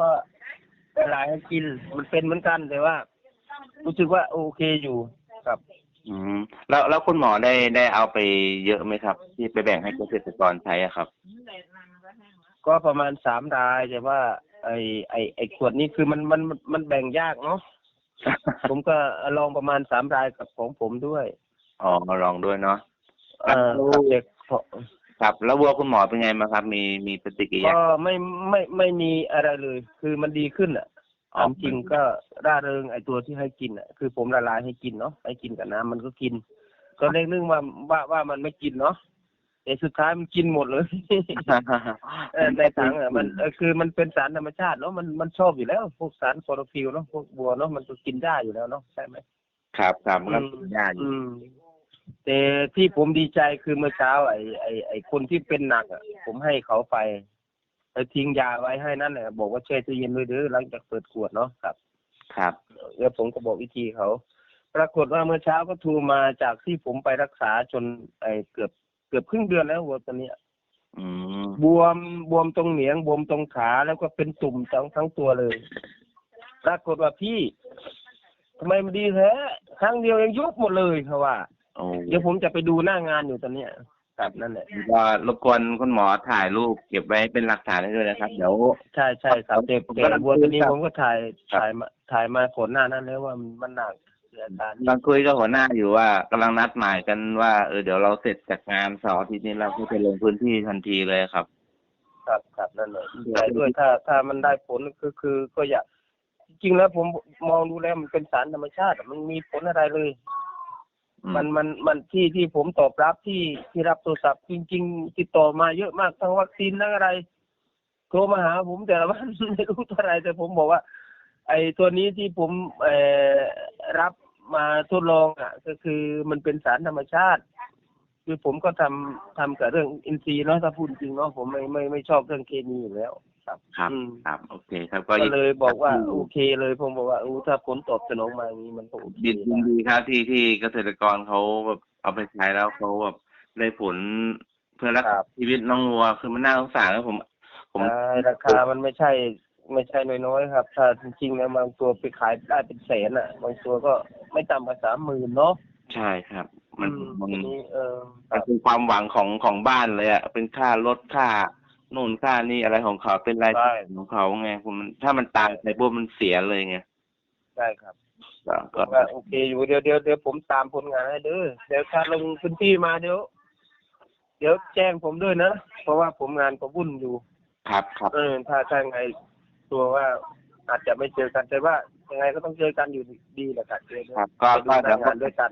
ก็ละลายให้กินมันเป็นเหมือนกันแต่ว่า รู้สึกว่าโอเคอยู่ครับ อืมแล้วแล้วคุณหมอได้ได้เอาไปเยอะไหมครับ ที่ไปแบ่งให้เกษตรกรใช้อะครับ ก็ประมาณสามรายแต่ว่า ไอไอไอขวดนี้คือมันมันมันมันแบ่งยากเนาะผมก็ลองประมาณสามรายกับของผมด้วยอ๋อลองด้วยเนาะเออครับเด็กพอ ครับแล้ววัวคุณหมอเป็นไงมางครับ มีมีปฏิกิริยา ก็ไม่ไม่ไม่มีอะไรเลย คือมันดีขึ้นอะอ๋อ ตามจริงก็ร่าเริงไอตัวที่ให้กินอะคือผมละลายให้กินเนาะให้กินกับน้ำมันก็กินก็เรียกนึกว่าว่าว่ามันไม่กินเนาะแต่สุดท้ายมันกินหมดเลย เออในถังอะมันเออคือมันเป็นสารธรรมชาติเนาะมันมันชอบอยู่แล้วพวกสารคลอโรฟิลเนาะพวกบัวเนาะมันก็กินได้อยู่แล้วเนาะใช่ไหม ครับครับก็อืมกินยาอยู่อืม แต่ที่ผมดีใจคือเมื่อเช้าไอ้ไอ้ไอ้คนที่เป็นหนักอะ ผมให้เขาไปไปทิ้งยาไว้ให้นั่นแหละบอกว่าแช่ตู้เย็นไว้เด้อหลังจากเปิดขวดเนาะครับ ครับ แล้วผมก็บอกวิธีเขาปรากฏว่าเมื่อเช้าก็โทรมาจากที่ผมไปรักษาจนไอ้เกือบเกือบครึ่งเดือนแล้ววัวตัวเนี้ยอืมบวมบวมตรงเหนียงบวมตรงขาแล้วก็เป็นตุ่มทั้งทั้งตัวเลย ปรากฏว่าพี่ทำไมมันดีแท้ครั้งเดียวยังยุบหมดเลยเขาว่า โอ้เดี๋ยวผมจะไปดูหน้างานอยู่ตอนเนี้ยครับนั่นแหละก็รบกวนคุณหมอถ่ายรูปเก็บไว้เป็นหลักฐานให้ด้วยนะครับ เดี๋ยวใช่ใช่ครับแต่ผมแต่กำลังวัวตัวนี้คุยกับผมก็ถ่ายครับถ่ายมาถ่ายมาก่อนหน้านั้นแล้วว่ามันมันหนักเสียอาการกำลังคุยกับหัวหน้าอยู่ว่ากำลังนัดหมายกันว่าเออเดี๋ยวเราเสร็จจากงานเสาร์อาทิตย์นี้เราก็จะลงพื้นที่ทันทีเลยครับ ครับครับนั่นแหละดีใจด้วยถ้าถ้ามันได้ผลคือคือก็อยากจริงๆแล้วผมมองดูแล้วมันเป็นสารธรรมชาติอะมันมีผลอะไรเลยอื มันมันมันที่ที่ผมตอบรับที่ที่รับโทรศัพท์จริง ๆ ติดต่อมาเยอะมากทั้งวัคซีนทั้งอะไรโทรมาหาผมแต่ละวันไม่รู้เท่าไรแต่ผมบอกว่า ไอ้ตัวนี้ที่ผมเอ่อรับมาทดลองอะ ก็คือมันเป็นสารธรรมชาติ คือผมก็ทำทำกับเรื่องอินทรีย์เนาะถ้าพูดจริงเนาะผมไม่ไม่ไม่ชอบเรื่องเคมีอยู่แล้ว ครับครับอืมครับโอเคครับก็ก็ยินเลยบอกว่าโอเคเลยผมบอกว่าอู้ถ้าผลตอบสนองมาอย่างนี้มันก็โอเคยินยินดีครับที่ที่เกษตรกรเขาแบบเอาไปใช้แล้วเขาแบบได้ผลเพื่อรักษาชีวิตน้องวัวคือมันน่าสงสารแล้วผม ผม ใช่ราคามันไม่ใช่ ไม่ใช่น้อยๆครับ ถ้าจริงๆแล้วบางตัวไปขายได้เป็นแสนอะ บางตัวก็ไม่ต่ำกว่าสามหมื่นเนาะใช่ครับ มันอืมันทีนี้เออคมัรันบ เป็นความหวังของของบ้านเลยอะเป็นค่ารถค่า นู่นค่านี่อะไรของเขาเป็นรายจ่ายของเขาไงผมมันถ้ามันตายไปปุ๊บมันเสียเลยไงใช่ครับก็ก็ว่าโอเคอยู่เดี๋ยวเดี๋ยวเดี๋ยวผมตามผลงานให้เด้อเดี๋ยวถ้าลงพื้นที่มาเดี๋ยว เดี๋ยวแจ้งผมด้วยนะ เพราะว่าผมงานก็วุ่นอยู่ ครับครับเออถ้าถ้าไงตัวว่าอาจจะไม่เจอกันแต่ว่ายังไงก็ต้องเจอกันอยู่ดีแหละครับเจอครับก็ไปดูก็หเดี๋ยน้าวงานด้วยกัน